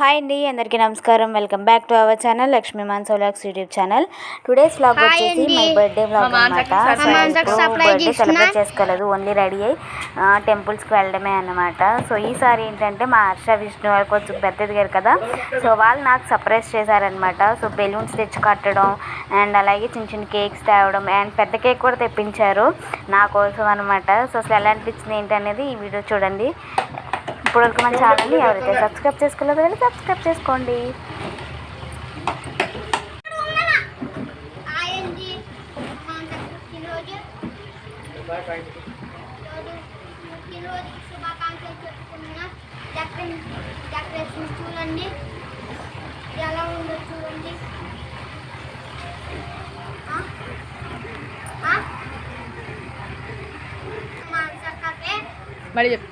Hi అండి అందరికీ నమస్కారం. Welcome back to our channel Lakshmi Maan సోలాక్స్ YouTube channel today's vlog hi వచ్చేసి. మై బర్త్డే వ్లాగ్ మా అనమాట బర్త్డే. సెలబ్రేట్ చేసుకోలేదు ఓన్లీ రెడీ అయ్యి టెంపుల్స్కి వెళ్ళడమే అనమాట సో ఈసారి ఏంటంటే మా హర్ష విష్ణు వాళ్ళు కొంచెం పెద్ద ఎదిగారు కదా. సో వాళ్ళు నాకు సర్ప్రైజ్ చేశారనమాట సో బెలూన్స్ తెచ్చి కట్టడం అండ్ అలాగే చిన్న చిన్న కేక్స్ తేవడం అండ్ పెద్ద కేక్ కూడా తెప్పించారు నా కోసం అనమాట సో అసలు ఎలా అనిపించింది ఏంటి అనేది ఈ వీడియో చూడండి. ఇప్పటివరకు మన ఛానల్ని ఎవరైతే సబ్స్క్రైబ్ చేసుకోలేదో వెళ్ళి సబ్స్క్రైబ్ చేసుకోండి. చూడండి ఎలా ఉందో చూడండి మరి చెప్పు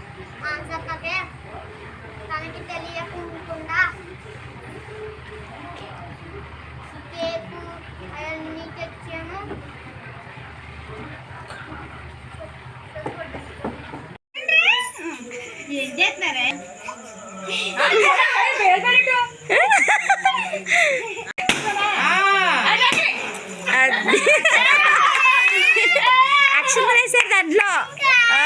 అవన్నీ తెచ్చాము ఏం చేస్తున్నారే? యాక్షన్ వేసారు దాంట్లో. ఆ.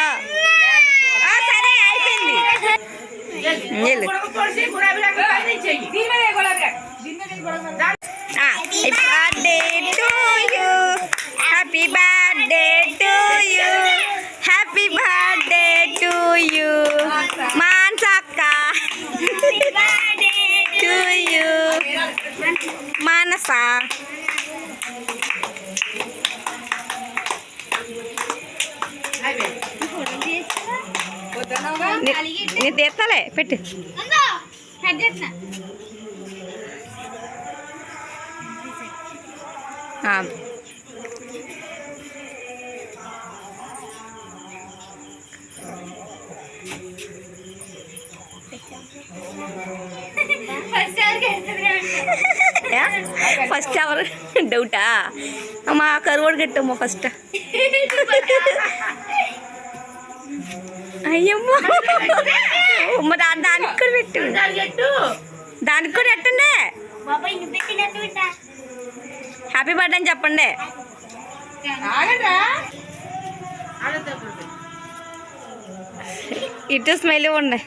ఆ, సరే అయిపోయింది. వెళ్ళు. మానస నీ- నీ తీస్తాలే పెట్టు ఆ, యా? ఫస్ట్ ఎవరు డౌటా మా కరువుడు గట్టమ్మా ఫస్ట్ అయ్యమ్మా మరి దా- దానికి కూడా పెట్టు దానికి కూడా పెట్టండి బాబాయ్ నువ్వు పెట్టినట్టు ఉంటా హ్యాపీ బర్త్డే అని చెప్పండి ఇటు స్మైల్ ఇవ్వండి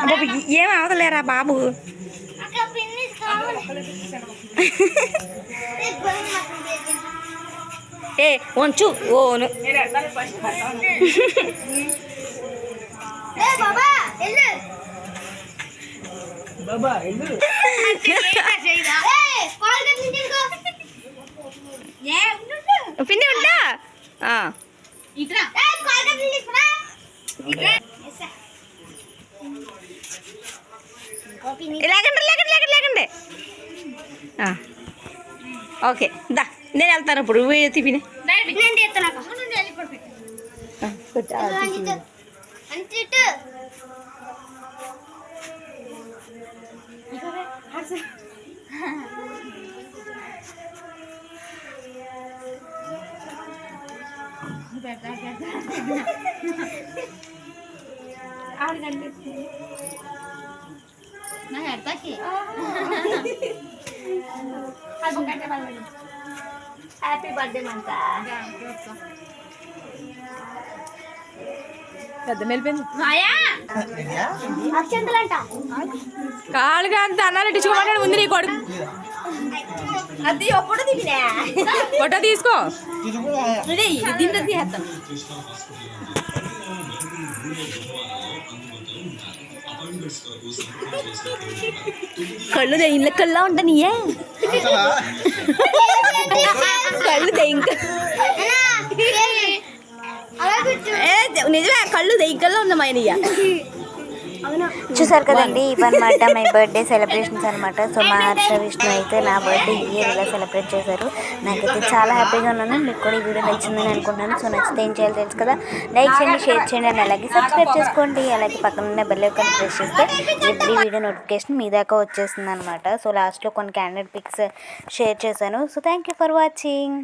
బాబు ఏం అవదలేరా బాబు. ఏ వంచు ఓను പിന്നെ ഉണ്ടാ ആ. ഓക്കെ ഇതാ ഇന്നേ അൽത്താറ പൊടി വീഴത്തി പിന്നെ. എന്നിട്ട് ఆవిడ కనిపిస్తుంది. నా హెడ్కి హ్యాపీ బర్త్డే మంత పెద్ద మెలిపోయింది. అక్షంతలు అంట కాళ్ళుగా అంత అన్నాలు ఇచ్చుకోమన్నాడు ఉంది నీ కొడుకు. అది ఎప్పుడు దిగినా ఫోటో తీసుకో దీంట్లో తీసేస్తాం కళ్ళు దెయ్యంలో కళ్ళ ఉంటానియే కళ్ళు దెయ్యం అలా కూర్చో ఏ నిజమే కళ్ళు దెయ్యం కల్లా ఉన్నామా ఆయనయ్య చూసారు కదండి ఇవన్నమాట మై బర్త్డే సెలబ్రేషన్స్ అనమాట సో మా హర్ష విష్ణు అయితే నా బర్త్డే ఇయర్ ఇలా సెలబ్రేట్ చేశారు. నాకైతే చాలా హ్యాపీగా ఉన్నాను. మీకు కూడా ఈ వీడియో నచ్చిందని అనుకుంటున్నాను. సో నచ్చితే ఏం చేయాలో తెలుసు కదా. లైక్ చేయండి షేర్ చేయండి అని అలాగే సబ్స్క్రైబ్ చేసుకోండి. అలాగే పక్కన ఉన్న బెల్ ఐకాన్ ప్రెస్ చేస్తే ఎవ్రీ వీడియో నోటిఫికేషన్ మీ దాకా వచ్చేస్తుంది అనమాట సో లాస్ట్లో కొన్ని క్యాండిడేట్ పిక్స్ షేర్ చేశాను. So thank you for watching